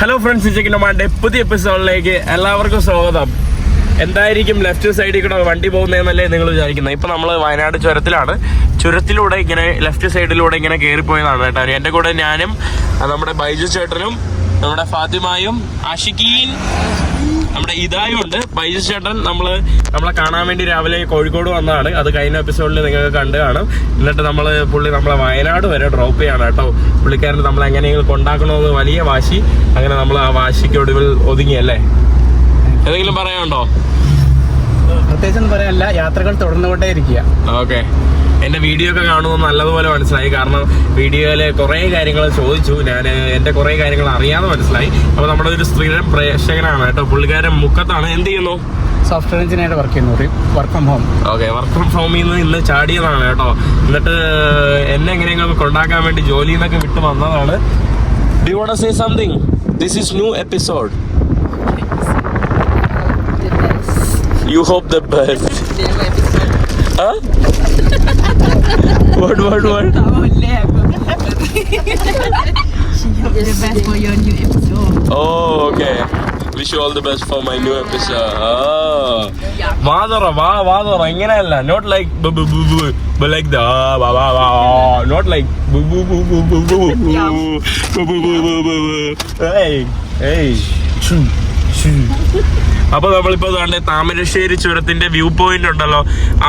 Hello friends ഇച്ചക്കിന്റെ പുതിയ എപ്പിസോഡിലേക്ക് എല്ലാവർക്കും സ്വാഗതം. എന്തായിരിക്കും ലെഫ്റ്റ് സൈഡിൽ കൂടെ വണ്ടി പോകുന്നതെന്നല്ലേ നിങ്ങൾ വിചാരിക്കുന്നത്? ഇപ്പം നമ്മൾ വയനാട് ചുരത്തിലാണ്. ചുരത്തിലൂടെ ഇങ്ങനെ ലെഫ്റ്റ് സൈഡിലൂടെ ഇങ്ങനെ കയറിപ്പോയതാണ് കേട്ടോ. എന്റെ കൂടെ ഞാനും നമ്മുടെ ബൈജു ചേട്ടനും നമ്മുടെ ഫാത്തിമായും ആഷിക്കീൻ നമ്മുടെ ഇതായുണ്ട് ബൈജു ചേട്ടൻ നമ്മൾ നമ്മളെ കാണാൻ വേണ്ടി രാവിലെ കോഴിക്കോട് വന്നതാണ്. അത് കഴിഞ്ഞ എപ്പിസോഡിൽ നിങ്ങൾക്ക് കണ്ടു കാണും. എന്നിട്ട് നമ്മൾ പുള്ളി നമ്മളെ വയനാട് വരെ ഡ്രോപ്പ് ചെയ്യാണ് കേട്ടോ. പുള്ളിക്കാരൻ നമ്മൾ എങ്ങനെയെങ്കിലും കൊണ്ടാക്കണമെന്ന് വലിയ വാശി. അങ്ങനെ നമ്മൾ ആ വാശിക്ക് ഒടുവിൽ ഒതുങ്ങിയല്ലേ എന്തെങ്കിലും പറയാനുണ്ടോ? പ്രത്യേകിച്ചൊന്നും പറയാനല്ല. യാത്രകൾ തുടർന്നുകൊണ്ടേ ഇരിക്കുക. ഓക്കെ. എന്റെ വീഡിയോ ഒക്കെ കാണുമ്പോൾ നല്ലതുപോലെ മനസ്സിലായി. കാരണം വീഡിയോയിലെ കുറേ കാര്യങ്ങൾ ചോദിച്ചു. ഞാൻ എന്റെ കുറേ കാര്യങ്ങൾ അറിയാതെ മനസ്സിലായി. അപ്പൊ നമ്മുടെ ഒരു സ്ത്രീയുടെ പ്രേക്ഷകനാണ് കേട്ടോ. പുള്ളിക്കാരൻ മുഖത്താണ്. എന്ത് ചെയ്യുന്നു? സോഫ്റ്റ്വെയർ എഞ്ചിനീയർ വർക്ക് ചെയ്യുന്നു. Work from home okay. Work from ഹോമിൽ നിന്ന് ഇന്ന് ചാടിയതാണ് കേട്ടോ. എന്നിട്ട് എന്നെ എങ്ങനെയെങ്കിലും കൊണ്ടാക്കാൻ വേണ്ടി ജോലിയിൽ നിന്നൊക്കെ വിട്ട് വന്നതാണ്. Do want say something this is new episode you hope the best what what what the best for your new episode. Oh, okay. Wish you all the best for my new episode. Ah. വാതറ വാ വാതറ ഇങ്ങനെയല്ല not like like the not like അപ്പൊ നമ്മളിപ്പോ ദാണ്ടെ താമരശ്ശേരി ചുരത്തിന്റെ view point ഉണ്ടല്ലോ.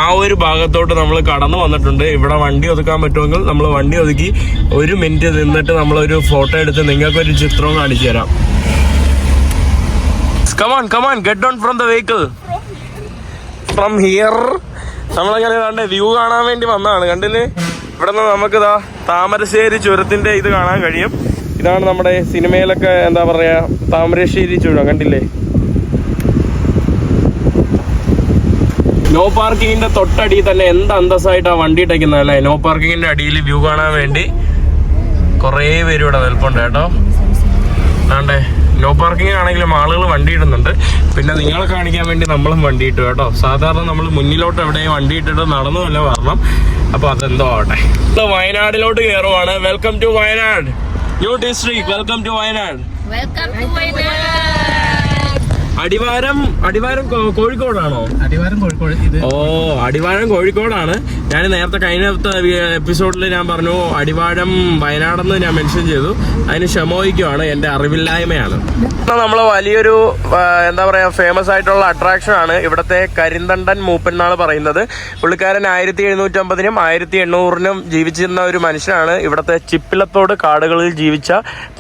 ആ ഒരു ഭാഗത്തോട്ട് നമ്മൾ കടന്നു വന്നിട്ടുണ്ട്. ഇവിടെ വണ്ടി ഒതുക്കാൻ പറ്റുമെങ്കിൽ നമ്മൾ വണ്ടി ഒതുക്കി ഒരു മിനിറ്റ് നിന്നിട്ട് നമ്മൾ ഒരു ഫോട്ടോ എടുത്ത് നിങ്ങൾക്ക് ഒരു ചിത്രവും കാണിച്ചു തരാം. Come on come on get down from the vehicle from here നമ്മളങ്ങനെ കണ്ടേ വ്യൂ കാണാൻ വേണ്ടി വന്നതാണ്. കണ്ടില്ലേ? ഇവിടെ നിന്ന് നമുക്ക് ഇതാ താമരശ്ശേരി ചുരത്തിന്റെ ഇത് കാണാൻ കഴിയും. ഇതാണ് നമ്മുടെ സിനിമയിലൊക്കെ എന്താ പറയാ താമരശ്ശേരി ചുരം. കണ്ടില്ലേ? നോ പാർക്കിങ്ങിന്റെ തൊട്ടടി തന്നെ എന്ത് അന്തസ്സായിട്ടാ വണ്ടി ഇട്ടേക്കുന്നത് അല്ലേ? നോ പാർക്കിങ്ങിന്റെ അടിയിൽ വ്യൂ കാണാൻ വേണ്ടി കുറേ പേര് ഇവിടെ നിൽപ്പുണ്ട് കേട്ടോ. ആണ്ടേ നോ പാർക്കിംഗ് ആണെങ്കിലും ആളുകൾ വണ്ടി ഇടുന്നുണ്ട്. പിന്നെ നിങ്ങളെ കാണിക്കാൻ വേണ്ടി നമ്മളും വണ്ടി ഇട്ടു കേട്ടോ. സാധാരണ നമ്മൾ മുന്നിലോട്ട് എവിടെയും വണ്ടി ഇട്ടിട്ട് നടന്നു വല്ല വരണം അപ്പൊ അതെന്തോ ആവട്ടെ. വയനാടിലോട്ട് കയറുവാണ്. Welcome to Wayanad. New district welcome to Wayanad. Welcome to Wayland. Adivaram Adivaram കോഴിക്കോടാണോ? Adivaram Kozhikode ഇത് ഓ അടിവാരം കോഴിക്കോടാണ്. ഞാൻ നേരത്തെ കഴിഞ്ഞ എപ്പിസോഡിൽ ഞാൻ പറഞ്ഞു അടിവാരം വയനാടെന്ന് ഞാൻ മെൻഷൻ ചെയ്തു. അതിന് ക്ഷമോയിക്കുവാണ് എന്റെ അറിവില്ലായ്മയാണ്. നമ്മൾ വലിയൊരു എന്താ പറയാ ഫേമസ് ആയിട്ടുള്ള അട്രാക്ഷൻ ആണ് ഇവിടത്തെ കരിന്തണ്ടൻ മൂപ്പൻ എന്നാണ് പറയുന്നത്. പുള്ളിക്കാരൻ ആയിരത്തി എഴുന്നൂറ്റമ്പതിനും ആയിരത്തി എണ്ണൂറിനും ജീവിച്ചിരുന്ന ഒരു മനുഷ്യനാണ്. ഇവിടത്തെ ചിപ്പിലത്തോട് കാടുകളിൽ ജീവിച്ച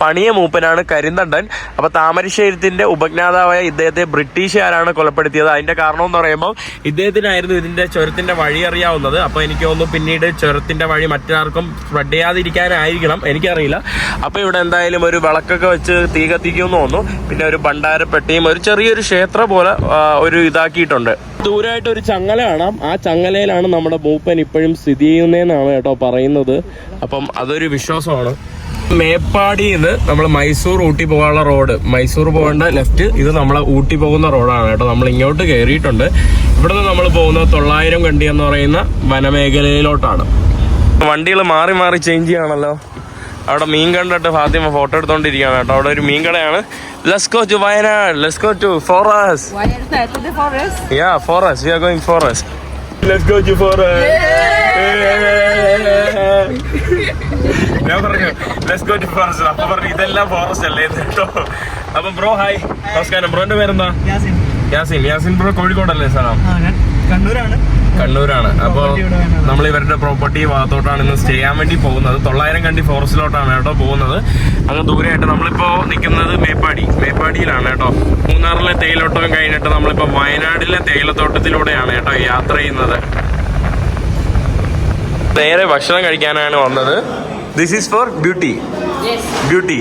പണിയ മൂപ്പനാണ് കരിന്തണ്ടൻ. അപ്പൊ താമരശ്ശേരിത്തിന്റെ ഉപജ്ഞാതാവായ ഇദ്ദേഹത്തെ ബ്രിട്ടീഷുകാരാണ് കൊലപ്പെടുത്തിയത്. അതിന്റെ കാരണം എന്ന് പറയുമ്പോൾ ഇദ്ദേഹത്തിനായിരുന്നു ഇതിന്റെ ചുരത്തിന്റെ വഴി അറിയാവുന്നത്. അപ്പൊ എനിക്ക് തോന്നുന്നു പിന്നീട് ചുരത്തിന്റെ വഴി മറ്റാർക്കും സ്പ്രെഡ് ചെയ്യാതിരിക്കാനായിരിക്കണം എനിക്കറിയില്ല. അപ്പൊ ഇവിടെ എന്തായാലും ഒരു വിളക്കൊക്കെ വെച്ച് തീ കത്തിക്കുമെന്ന് തോന്നുന്നു. പിന്നെ ഒരു ഭണ്ഡാരപ്പെട്ടിയും ഒരു ചെറിയൊരു ക്ഷേത്രം പോലെ ഒരു ഇതാക്കിയിട്ടുണ്ട്. ദൂരമായിട്ട് ഒരു ചങ്ങല കാണാം. ആ ചങ്ങലയിലാണ് നമ്മുടെ മൂപ്പൻ ഇപ്പോഴും സ്ഥിതി ചെയ്യുന്നതെന്നാണ് കേട്ടോ പറയുന്നത്. അപ്പം അതൊരു വിശ്വാസമാണ്. മേപ്പാടിയിൽ നിന്ന് നമ്മൾ മൈസൂർ ഊട്ടി പോകാനുള്ള റോഡ്. മൈസൂർ പോകേണ്ട ലെഫ്റ്റ് ഇത് നമ്മളെ ഊട്ടി പോകുന്ന റോഡാണ് കേട്ടോ. നമ്മൾ ഇങ്ങോട്ട് കയറിയിട്ടുണ്ട് ഇവിടെ നിന്ന് നമ്മൾ പോകുന്നത് തൊള്ളായിരം കണ്ടി എന്ന് പറയുന്ന വനമേഖലയിലോട്ടാണ്. വണ്ടികൾ മാറി മാറി ചേഞ്ച് ചെയ്യണമല്ലോ അവിടെ മീൻ കണ്ടിട്ട് ഫാത്തിമ ഫോട്ടോ എടുത്തോണ്ടിരിക്കുകയാണ് കേട്ടോ. അവിടെ ഒരു മീൻ കടയാണ്. Go to Wayanad. Go to forest yeah? Yeah, to We ഞാൻ പറഞ്ഞു ലെറ്റ്സ് ഗോ ടു ഫോറസ്റ്റ് അപ്പൊ പറഞ്ഞു ഇതെല്ലാം ഫോറസ്റ്റ് അല്ലേ? കേട്ടോ അപ്പൊ ബ്രോ ഹായ് നമസ്കാരം. ബ്രോന്റെ പേരെന്താ? യാസിൻ. യാസിൻ. ബ്രോ കോഴിക്കോടല്ലേ സ്ഥലം? കണ്ണൂരാണ്. കണ്ണൂരാണ്. അപ്പോൾ. നമ്മൾ ഇവരുടെ പ്രോപ്പർട്ടി ഭാഗത്തോട്ടാണ് ഇന്ന് സ്റ്റേ ചെയ്യാൻ വേണ്ടി പോകുന്നത്. തൊള്ളായിരം കണ്ടി ഫോറസ്റ്റിലോട്ടാണ് കേട്ടോ പോകുന്നത്. അങ്ങ് ദൂരെയായിട്ട് നമ്മളിപ്പോ നിൽക്കുന്നത് മേപ്പാടി. മേപ്പാടിയിലാണ് കേട്ടോ. മൂന്നാറിലെ തേയിലോട്ടം കഴിഞ്ഞിട്ട് നമ്മളിപ്പോ വയനാടിലെ തേയിലത്തോട്ടത്തിലൂടെയാണ് കേട്ടോ യാത്ര ചെയ്യുന്നത്. നേരെ ഭക്ഷണം കഴിക്കാനാണ് വന്നത്. This is for beauty Yes, beauty.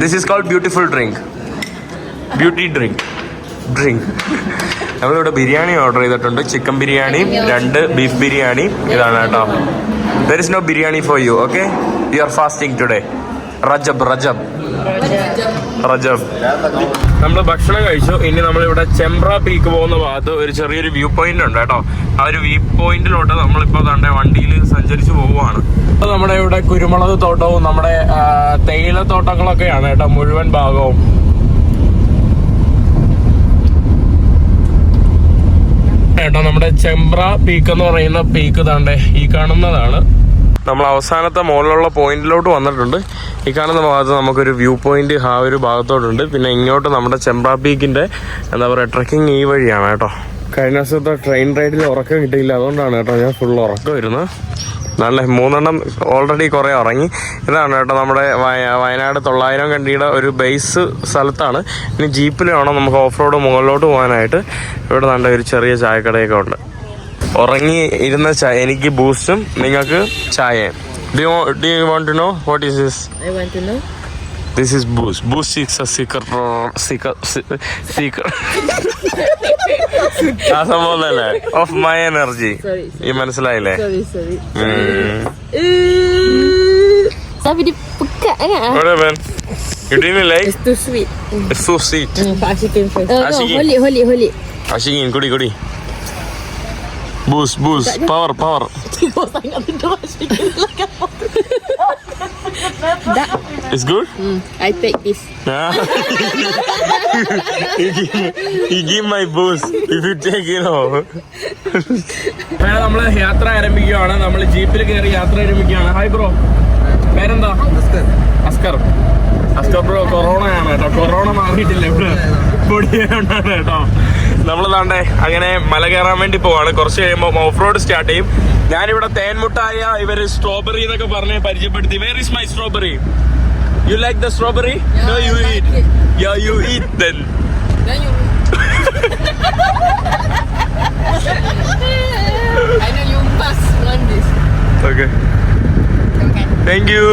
This is cold beautiful drink beauty drink drink നമ്മളിവിടെ ബിരിയാണി ഓർഡർ ചെയ്തിട്ടുണ്ട്. ചിക്കൻ ബിരിയാണി രണ്ട് ബീഫ് ബിരിയാണി. ഇതാണ് കേട്ടോ. There is no biryani for you okay you are fasting today Rajab Rajab Rajab. നമ്മൾ ഭക്ഷണം കഴിച്ചു. ഇനി നമ്മൾ ഇവിടെ ചെമ്പ്ര പീക്ക് പോകുന്ന ഭാഗത്ത് ഒരു ചെറിയൊരു വ്യൂ പോയിന്റ് ഉണ്ട് കേട്ടോ. ആ ഒരു വ്യൂ പോയിന്റിലോട്ട് നമ്മളിപ്പോൾ തന്നെ വണ്ടിയിൽ സഞ്ചരിച്ചു പോവുകയാണ്. അപ്പോൾ നമ്മുടെ ഇവിടെ കുരുമുളക് തോട്ടവും നമ്മുടെ തേയില തോട്ടങ്ങളൊക്കെയാണ് കേട്ടോ മുഴുവൻ ഭാഗവും. കേട്ടോ നമ്മുടെ ചെമ്പ്ര പീക്ക് എന്ന് പറയുന്ന പീക്ക് തണ്ടേ ഈ കാണുന്നതാണ്. നമ്മൾ അവസാനത്തെ മുകളിലുള്ള പോയിന്റിലോട്ട് വന്നിട്ടുണ്ട്. ഈ കാണുന്ന ഭാഗത്ത് നമുക്കൊരു വ്യൂ പോയിന്റ് ആ ഒരു ഭാഗത്തോട്ടുണ്ട്. പിന്നെ ഇങ്ങോട്ട് നമ്മുടെ ചെമ്പ്ര പീക്കിന്റെ എന്താ പറയുക ട്രക്കിംഗ് ഈ വഴിയാണ് കേട്ടോ. കഴിഞ്ഞ ദിവസത്തെ ട്രെയിൻ റൈഡിൽ ഉറക്കം കിട്ടിയില്ല. അതുകൊണ്ടാണ് കേട്ടോ ഞാൻ ഫുൾ ഉറക്കം വരുന്നത്. നല്ല മൂന്നെണ്ണം ഓൾറെഡി കുറേ ഉറങ്ങി. ഇതാണ് കേട്ടോ നമ്മുടെ വയനാട് തൊള്ളായിരം കണ്ടിയുടെ ഒരു ബേസ് സ്ഥലത്താണ്. ഇനി ജീപ്പിലാണോ നമുക്ക് ഓഫ് റോഡ് മുകളിലോട്ട് പോകാനായിട്ട്. ഇവിടെ നല്ല ഒരു ചെറിയ ചായക്കടയൊക്കെ ഉണ്ട്. ഉറങ്ങി ഇരുന്ന ചായ എനിക്ക് ബൂസ്റ്റും നിങ്ങൾക്ക് ചായയും do do you want to know what is this I want to know. This is boost. Boost is a secret secret secret ആ സംഭവം തന്നെ ഓഫ് മൈ എനർജി Sorry, ഈ മനസ്സിലായില്ലേ Sorry, sorry. ഉം. Tapi pekat kan? What happened? You didn't like? It's too sweet. It's so sweet. Hmm, Pak Ashikin first. Oh, no, Ashikin. hold it, hold it, hold it. Ashikin, kudi kudi. Boost, boost, power, power. Tengok sangat tidur Ashikin belakang. Dah. It's good? Hmm, I take this. Yeah. he, give, he give my boost. If you take it off. അങ്ങനെ നമ്മൾ യാത്ര ആരംഭിക്കുകയാണ്. നമ്മൾ ജീപ്പിൽ കയറി യാത്ര ആരംഭിക്കുകയാണ്. Hi bro പേരെന്താ? അസ്കർ. അസ്കർ. ബ്രോ കൊറോണ ആണ് കേട്ടോ. കൊറോണ മാറിയിട്ടില്ല ഇവിടെ പൊടിയാണ് കേട്ടോ. നമ്മൾ താണ്ടേ അങ്ങനെ മല കയറാൻ വേണ്ടി പോവാണ്. കുറച്ച് കഴിയുമ്പോൾ ഓഫ് റോഡ് സ്റ്റാർട്ട് ചെയ്യും. ഞാനിവിടെ തേൻമുട്ടായ ഇവർ സ്ട്രോബെറി എന്നൊക്കെ പറഞ്ഞ് പരിചയപ്പെടുത്തി. Where is my strawberry you like the strawberry no you eat you you eat then Then. You. I know you must want this. Okay. Thank you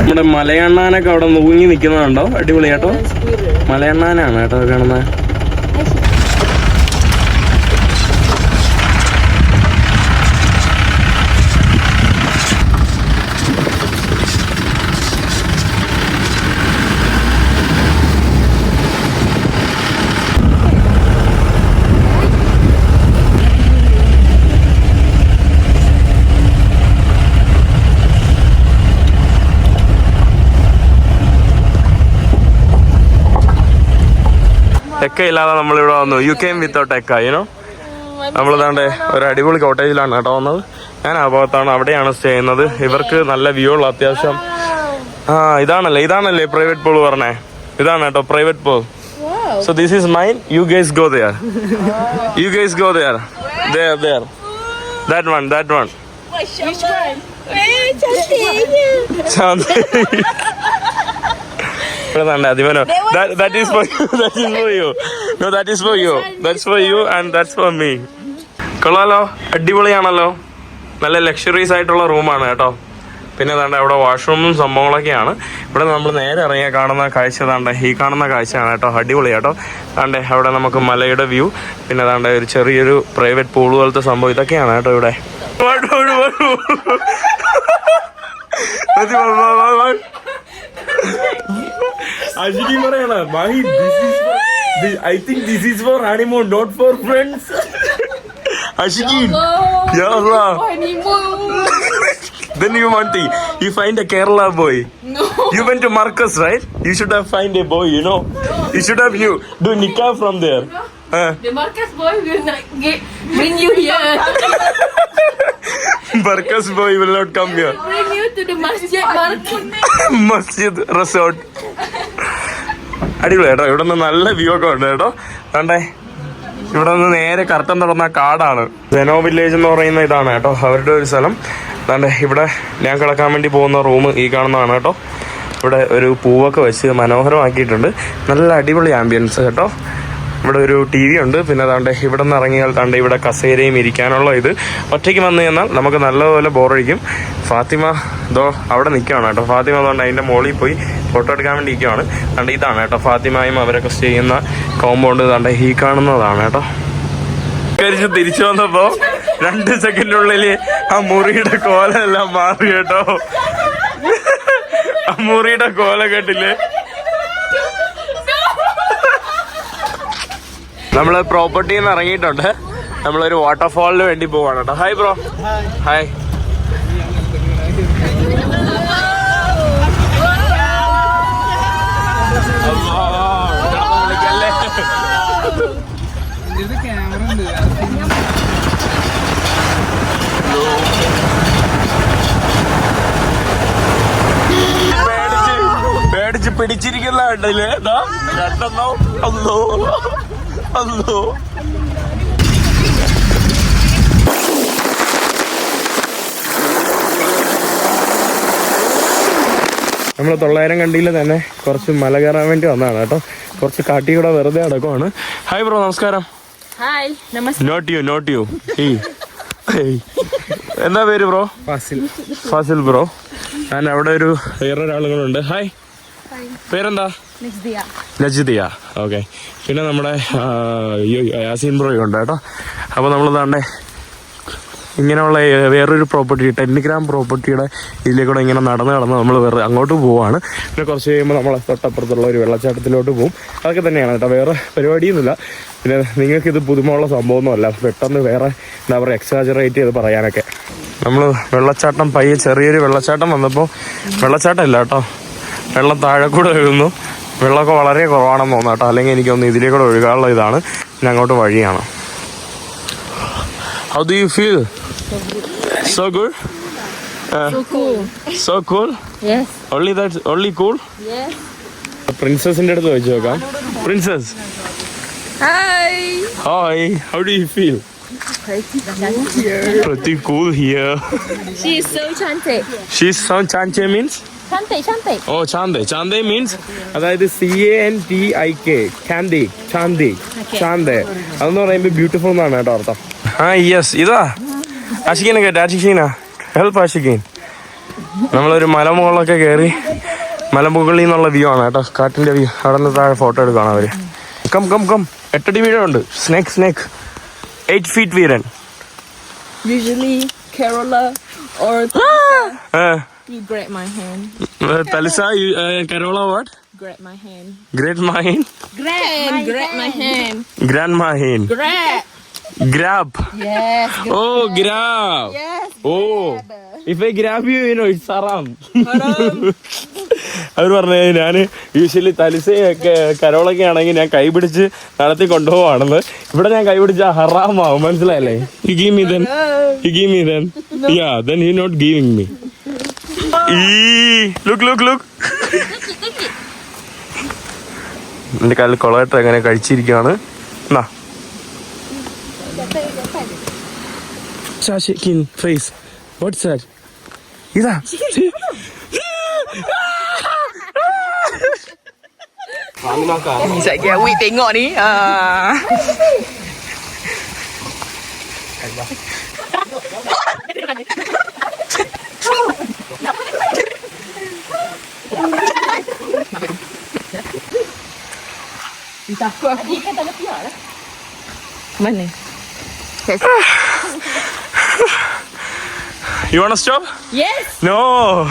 നമ്മുടെ മലയണ്ണാനൊക്കെ അവിടെ നൂങ്ങി നിൽക്കുന്നതുണ്ടോ അടിപൊളി കേട്ടോ മലയണ്ണാനാണ് കേട്ടോ കാണുന്നത്. എക്ക ഇല്ലാതെ നമ്മളിവിടെ വന്നു. യു കെയും വിത്തൗട്ട് എക്ക യുനോ നമ്മൾ താണ്ടെ ഒരു അടിപൊളി കോട്ടേജിലാണ് കേട്ടോ വന്നത്. ഞാൻ ആ ഭാഗത്താണ് അവിടെയാണ് സ്റ്റേ ചെയ്യുന്നത്. ഇവർക്ക് നല്ല വ്യൂ ഉള്ള അത്യാവശ്യം. ആ ഇതാണല്ലേ ഇതാണല്ലേ പ്രൈവറ്റ് പൂൾ പറഞ്ഞേ. ഇതാണ് കേട്ടോ private pool so this is mine you guys go there you guys go there there there that one that one cantik. ഇവിടെ തന്നെ അതിമനോ that is for you that is for you no that is for you that's for you and that's for me കൊള്ളാലോ. അടിപൊളിയാണല്ലോ. നല്ല luxuries ആയിട്ടുള്ള റൂമാണ് കേട്ടോ. പിന്നെ താണ്ട അവിടെ വാഷ്റൂമും സംഭവങ്ങളൊക്കെയാണ്. ഇവിടെ നമ്മൾ നേരെ ഇറങ്ങിയ കാണുന്ന കാഴ്ച താണ്ട ഈ കാണുന്ന കാഴ്ചയാണ് കേട്ടോ. അടിപൊളി കേട്ടോ. താണ്ടെ അവിടെ നമുക്ക് മലയുടെ വ്യൂ പിന്നെ താണ്ട ഒരു ചെറിയൊരു പ്രൈവറ്റ് പൂൾ പോലത്തെ സംഭവം. ഇതൊക്കെയാണ് കേട്ടോ ഇവിടെ. വാട് വാട് വാട് മതി, വാ, വാ, വാ, വാ. അജിനി പറയണ Mahi I think this is for honeymoon not for friends അഷിക്കിൻ Ya Allah. Honeymoon. Then you want to, you find a Kerala boy. No. You went to Marcus, right? You should have find a boy, you know. You should have you do nikah from there. Huh? The Marcus boy will not get bring you here. Marcus boy will not come here. bring you to the masjid. മസ്ജിദ് resort. അടിപൊളി കേട്ടോ. ഇവിടെ നിന്ന് നല്ല view ഒക്കെ ഉണ്ട് കേട്ടോ. കണ്ടേ? ഇവിടെ നിന്ന് നേരെ കർട്ടൻ തുറന്ന കാടാണ്. ജനോ വില്ലേജ് എന്ന് പറയുന്ന ഇതാണ് കേട്ടോ. അവരുടെ ഒരു സ്ഥലം. കണ്ടേ? ഇവിടെ ഞാൻ കിടക്കാൻ വേണ്ടി പോകുന്ന റൂം ഈ കാണുന്നതാണ് കേട്ടോ. ഇവിടെ ഒരു പൂവൊക്കെ വെച്ച് മനോഹരമാക്കിയിട്ടുണ്ട്. നല്ല അടിപൊളി ആംബിയൻസ് കേട്ടോ. ഇവിടെ ഒരു ടി വി ഉണ്ട്. പിന്നെ അതാണ്ട് ഇവിടെ നിന്ന് ഇറങ്ങിയാൽ താണ്ട് ഇവിടെ കസേരയും ഇരിക്കാനുള്ള ഇത്. ഒറ്റയ്ക്ക് വന്നു കഴിഞ്ഞാൽ നമുക്ക് നല്ലതുപോലെ ബോറടിക്കും ഫാത്തിമ ഇതോ അവിടെ നിൽക്കുകയാണ് കേട്ടോ. ഫാത്തിമ അതുകൊണ്ട് അതിന്റെ മുകളിൽ പോയി ഫോട്ടോ എടുക്കാൻ വേണ്ടി ഇരിക്കുകയാണ്. അതുകൊണ്ട് ഇതാണ് കേട്ടോ. ഫാത്തിമയും അവരൊക്കെ ചെയ്യുന്ന കോമ്പൗണ്ട് ഇതാണ്ട് ഈ കാണുന്നതാണ് കേട്ടോ. തിരിച്ചു വന്നപ്പോ രണ്ട് സെക്കൻഡിനുള്ളിൽ ആ മുറിയുടെ കോല എല്ലാം മാറി കേട്ടോ. ആ മുറിയുടെ കോല കേട്ടില്ലേ നമ്മൾ പ്രോപ്പർട്ടിയിൽ നിന്ന് ഇറങ്ങിയിട്ടുണ്ട്. നമ്മളൊരു വാട്ടർഫാളിന് വേണ്ടി പോവാണ് കേട്ടോ. ഹായ് ബ്രോ ഹായ് പേടിച്ച് ദാ, രണ്ടെണ്ണം. അല്ലോ. അല്ലോ നമ്മൾ തൊള്ളായിരം കണ്ടിയിൽ തന്നെ. കുറച്ച് മല കയറാൻ വേണ്ടി വന്നതാണ് കേട്ടോ. കുറച്ച് കാട്ടി കൂടെ വെറുതെ അടക്കമാണ് ഹായ് ബ്രോ നമസ്കാരം. നോട്ട് യു നോട്ട് യു എന്താ പേര് ബ്രോ ഫാസിൽ. ഫാസിൽ ബ്രോ ഞാൻ അവിടെ ഒരു വേറൊരാളുകളുണ്ട്. ഹായ് പേരെന്താ? ലജിതിയ. നജിദിയ. ഓക്കെ. പിന്നെ നമ്മുടെ യാസീൻ ബ്രോയും ഉണ്ട് കേട്ടോ. അപ്പോൾ നമ്മൾ താണ്ടെ ഇങ്ങനെയുള്ള വേറൊരു പ്രോപ്പർട്ടി ടെന്നിഗ്രാം പ്രോപ്പർട്ടിയുടെ ഇതിലേക്കൂടെ ഇങ്ങനെ നടന്ന് നടന്ന് നമ്മൾ വേറെ അങ്ങോട്ട് പോവാണ്. പിന്നെ കുറച്ച് കഴിയുമ്പോൾ നമ്മൾ തൊട്ടപ്പുറത്തുള്ള ഒരു വെള്ളച്ചാട്ടത്തിലോട്ട് പോകും അതൊക്കെ തന്നെയാണ് കേട്ടോ. വേറെ പരിപാടിയൊന്നുമില്ല. പിന്നെ നിങ്ങൾക്ക് ഇത് പുതുമയുള്ള സംഭവമൊന്നുമല്ല. പെട്ടെന്ന് വേറെ എന്താ പറയുക എക്സാജറേറ്റ് ചെയ്ത് പറയാനൊക്കെ. നമ്മൾ വെള്ളച്ചാട്ടം പയ്യെ ചെറിയൊരു വെള്ളച്ചാട്ടം വന്നപ്പോൾ വെള്ളച്ചാട്ടം ഇല്ല കേട്ടോ. വെള്ളം താഴെ കൂടെ ഒഴുകുന്നു. വെള്ളമൊക്കെ വളരെ കുറവാണെന്ന് തോന്നുന്നു കേട്ടോ. അല്ലെങ്കിൽ എനിക്കൊന്ന് ഇതിലേ കൂടെ ഒഴുകാനുള്ള ഇതാണ്. പിന്നെ അങ്ങോട്ട് വഴിയാണ്. How do you feel so good. So cool. Only that only cool. പ്രിൻസസിന്റെ അടുത്ത് വെച്ച് നോക്കാം. Princess hi hi how do you feel pretty cool. Here. She is so chanty. she's so chante means. ഓ ചാന്തെ ചാന്തെ മീൻസ് അതായത് C A N T I K ചാന്തി ചാന്തി ചാന്തെ അതെന്ന് പറയുമ്പോൾ ബ്യൂട്ടിഫുൾ എന്നാണ് കേട്ടോ അർത്ഥം. ആ യെസ് ഇതാ. ആഷിഖീനെ കേട്ടോ ആഷിഖീന ഹെൽപ്പ് ആഷിഖീൻ നമ്മളൊരു മലമുകളിലൊക്കെ കയറി മലമുകളിൽ നിന്നുള്ള വ്യൂ ആണ് കേട്ടോ. കാട്ടിന്റെ വ്യൂ അവിടെ നിന്ന് താഴെ ഫോട്ടോ എടുക്കുകയാണ് അവർ. കം കം കം എട്ടടി വീഴുണ്ട് സ്നേക്ക് സ്നേക്ക് എയ്റ്റ് ഫീറ്റ് വീരൻ Usually, Kerala or you grab my hand. തലിസ കരോള what Grab my hand. Great Mahin Grab, grab my hand. Grand Mahin Grab. Grab Yes. Oh, grab. Yes. Oh, if I grab you, you know, it's haram. അവർ പറഞ്ഞു ഞാൻ usually തലിസയൊക്കെ കരോളൊക്കെ ആണെങ്കിൽ ഞാൻ കൈപിടിച്ച് നടത്തി കൊണ്ടുപോവാണെന്ന് ഇവിടെ ഞാൻ കൈപിടിച്ച ഹറാമാവും മനസ്സിലായല്ലേ you give me then you give me then yeah then you not giving me look look look എന്റെ കാലിൽ കൊളായിട്ട് എങ്ങനെ കഴിച്ചിരിക്കുകയാണ് എന്നാ face. What's that? ഇതാ Sekejap awik tengok ni. Entah aku aku. Adik kan tak ada pihak lah. Mana? You want to stop? Yes. No.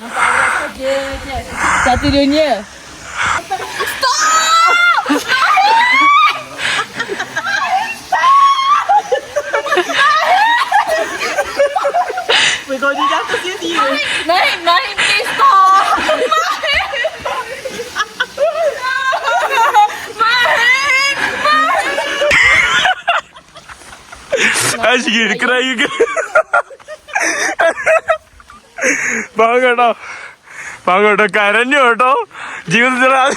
Nampak awak saja je. Satu dunia. Stop! Stop! We're going to jatuh dia. Naik, naik. ആശിക്ക് എടുക്കണ പാവം കേട്ടോ. കരഞ്ഞു കേട്ടോ. ജീവിതത്തിൽ ആ-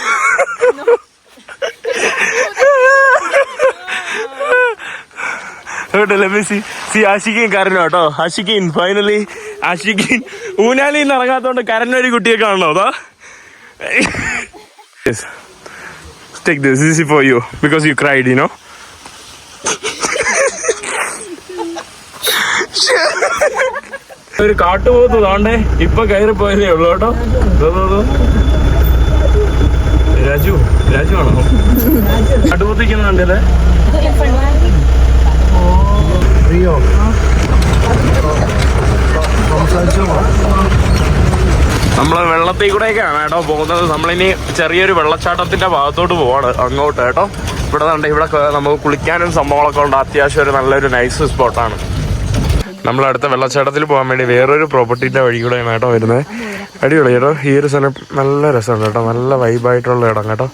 C ആഷിക്കീൻ കരഞ്ഞു കേട്ടോ. ആഷിക്കീൻ finally ആഷിക്കീൻ ഊനാലിൽ നിന്ന് ഇറങ്ങാത്തോണ്ട് കരഞ്ഞൊരു കുട്ടിയെ കാണണോ? അതാ. Take this this for you because you cried you know ഒരു കാട്ടുപോത്ത് താണ്ടേ ഇപ്പൊ കയറി പോയതേ ഉള്ളു കേട്ടോ. രാജു രാജു ആണോ? കാട്ടുപോത്തിക്കുന്നുണ്ടല്ലേ റിയോ നമ്മൾ വെള്ളത്തിൽ കൂടെയൊക്കെയാണ് കേട്ടോ പോകുന്നത്. നമ്മളിനി ചെറിയൊരു വെള്ളച്ചാട്ടത്തിന്റെ ഭാഗത്തോട്ട് പോവാണ് അങ്ങോട്ട് കേട്ടോ. ഇവിടെ ഇവിടെ നമുക്ക് കുളിക്കാനും സംഭവങ്ങളൊക്കെ ഉണ്ട്. അത്യാവശ്യം ഒരു നല്ലൊരു നൈസ് സ്പോട്ടാണ് നമ്മൾ അടുത്ത വെള്ളച്ചാട്ടത്തിൽ പോകാൻ വേണ്ടി വേറൊരു പ്രോപ്പർട്ടിന്റെ വഴി കൂടെയാണ് കേട്ടോ വരുന്നത്. അടിപൊളി കേട്ടോ. ഈ ഒരു സ്ഥലം നല്ല രസമുണ്ട് കേട്ടോ. നല്ല വൈബായിട്ടുള്ള ഇടം കേട്ടോ.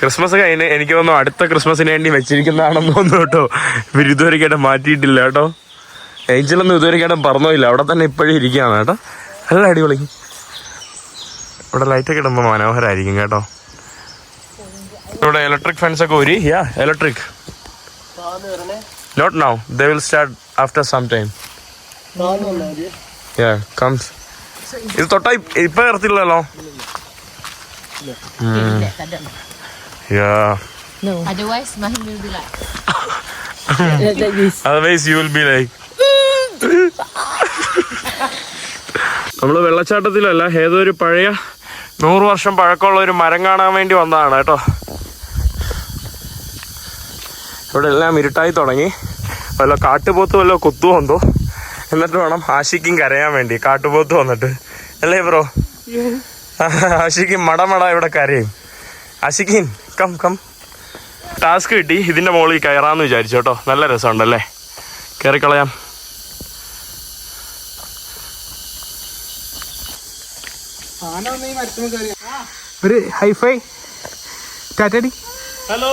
ക്രിസ്മസ് കഴിഞ്ഞ് എനിക്ക് തോന്നുന്നു അടുത്ത ക്രിസ്മസിന് വേണ്ടി വെച്ചിരിക്കുന്നതാണെന്ന് തോന്നുന്നു കേട്ടോ. ഇവർ ഇതുവരെയായിട്ട് മാറ്റിയിട്ടില്ല കേട്ടോ. ഏഞ്ചലൊന്നും ഇതുവരെയായിട്ടും പറഞ്ഞില്ല അവിടെ തന്നെ ഇപ്പോഴും ഇരിക്കുകയാണ് കേട്ടോ. നല്ല അടിപൊളി. ഇവിടെ ലൈറ്റൊക്കെ ഇടുമ്പോൾ മനോഹരമായിരിക്കും കേട്ടോ. ഇവിടെ ഇലക്ട്രിക് ഫാൻസൊക്കെ ഒരു yeah electric not now. They will start after some time. Yeah, comes. ഇത് തൊട്ടാ ഇപ്പ- ഇറത്തില്ലല്ലോ Otherwise, Mahim will be like, otherwise you will be like നമ്മൾ വെള്ളച്ചാട്ടത്തിലല്ല ഏതോ ഒരു പഴയ നൂറ് വർഷം പഴക്കമുള്ള ഒരു മരം കാണാൻ വേണ്ടി വന്നതാണ് കേട്ടോ ഇവിടെ എല്ലാം ഇരുട്ടായി തുടങ്ങി. വല്ല കാട്ടുപോത്ത് വല്ല കുത്തു വന്നോ എന്നിട്ട് വേണം ആശിക്കും കരയാൻ വേണ്ടി. കാട്ടുപോത്ത് വന്നിട്ട്. അല്ലേ ബ്രോ? ആശിക്കും മടമട ഇവിടെ കരയും. ആശിക്കിൻ കം കം. ടാസ്ക് കിട്ടി. ഇതിന്റെ മുകളിൽ കയറാന്ന് വിചാരിച്ചു കേട്ടോ. നല്ല രസമുണ്ടല്ലേ? കയറിക്കളയാം. ഒരു ഹൈഫൈ ടാറ്റടി ഹലോ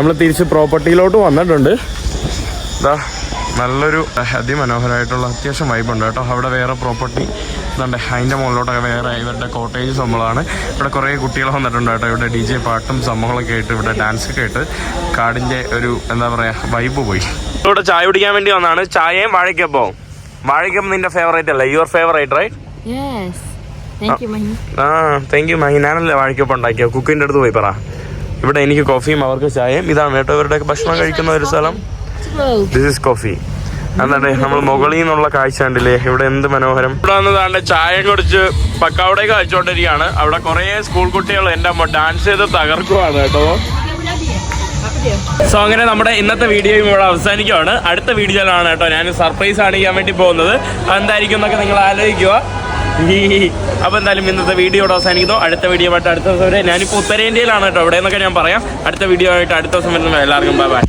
നമ്മൾ തിരിച്ച് പ്രോപ്പർട്ടിയിലോട്ട് വന്നിട്ടുണ്ട്. ഇതാ നല്ലൊരു അതിമനോഹരമായിട്ടുള്ള അത്യാവശ്യം വൈബുണ്ട് കേട്ടോ. അവിടെ വേറെ പ്രോപ്പർട്ടി ഇതുണ്ട് അതിന്റെ മുകളിലോട്ടൊക്കെ വേറെ ഇവരുടെ കോട്ടേജ് സംഭവമാണ്. ഇവിടെ കുറേ കുട്ടികൾ വന്നിട്ടുണ്ട് കേട്ടോ. ഇവിടെ ഡി ജെ പാട്ടും സംഭവങ്ങളൊക്കെ ആയിട്ട് ഇവിടെ ഡാൻസ് ഒക്കെ ആയിട്ട് കാടിന്റെ ഒരു എന്താ പറയുക വൈബ് പോയി. ഇവിടെ ചായ കുടിക്കാൻ വേണ്ടി വന്നാണ്. ചായയും വാഴയ്ക്കപ്പവും വാഴയ്ക്കപ്പം നിന്റെ ഫേവറേറ്റ് അല്ലേ? യുവർ ഫേവറേറ്റ് റൈറ്റ് ആ താങ്ക് യു മഹി. ഞാനല്ലേ വാഴയ്ക്കപ്പം ഉണ്ടാക്കിയോ? കുക്കിന്റെ അടുത്ത് പോയി പറ. ഇവിടെ എനിക്ക് കോഫിയും അവർക്ക് ചായയും. ഇതാണ് കേട്ടോ ഇവരുടെ ഭക്ഷണം കഴിക്കുന്ന ഒരു സ്ഥലം. ദിസ് ഇസ് കോഫി അതെ നമ്മൾ മുകളിൽ നിന്നുള്ള കാഴ്ച കണ്ടില്ലേ ഇവിടെ എന്ത് മനോഹരം. ഇവിടെ വന്നതാണ്ട് ചായ കുടിച്ച് പക്കാവിടേക്ക് കഴിച്ചോണ്ടിരിക്കുകയാണ്. അവിടെ കുറേ സ്കൂൾ കുട്ടികൾ എന്റെ അമ്മ ഡാൻസ് ചെയ്ത് തകർക്കുവാണ് കേട്ടോ. സോ അങ്ങനെ നമ്മുടെ ഇന്നത്തെ വീഡിയോയും ഇവിടെ അവസാനിക്കുവാണ്. അടുത്ത വീഡിയോയിലാണ് കേട്ടോ ഞാൻ സർപ്രൈസ് കാണിക്കാൻ വേണ്ടി പോകുന്നത്. എന്തായിരിക്കും എന്നൊക്കെ നിങ്ങൾ ആലോചിക്കുക. അപ്പൊ എന്തായാലും ഇന്നത്തെ വീഡിയോ അവസാനിക്കുന്നു. അടുത്ത വീഡിയോ ആയിട്ട് അടുത്ത ദിവസം വരെ. ഞാനിപ്പോൾ ഉത്തരേന്ത്യയിലാണ് കേട്ടോ. ഇവിടെ എന്നൊക്കെ ഞാൻ പറയാം. അടുത്ത വീഡിയോ ആയിട്ട് അടുത്ത ദിവസം വരുന്ന എല്ലാവർക്കും ബൈ ബൈ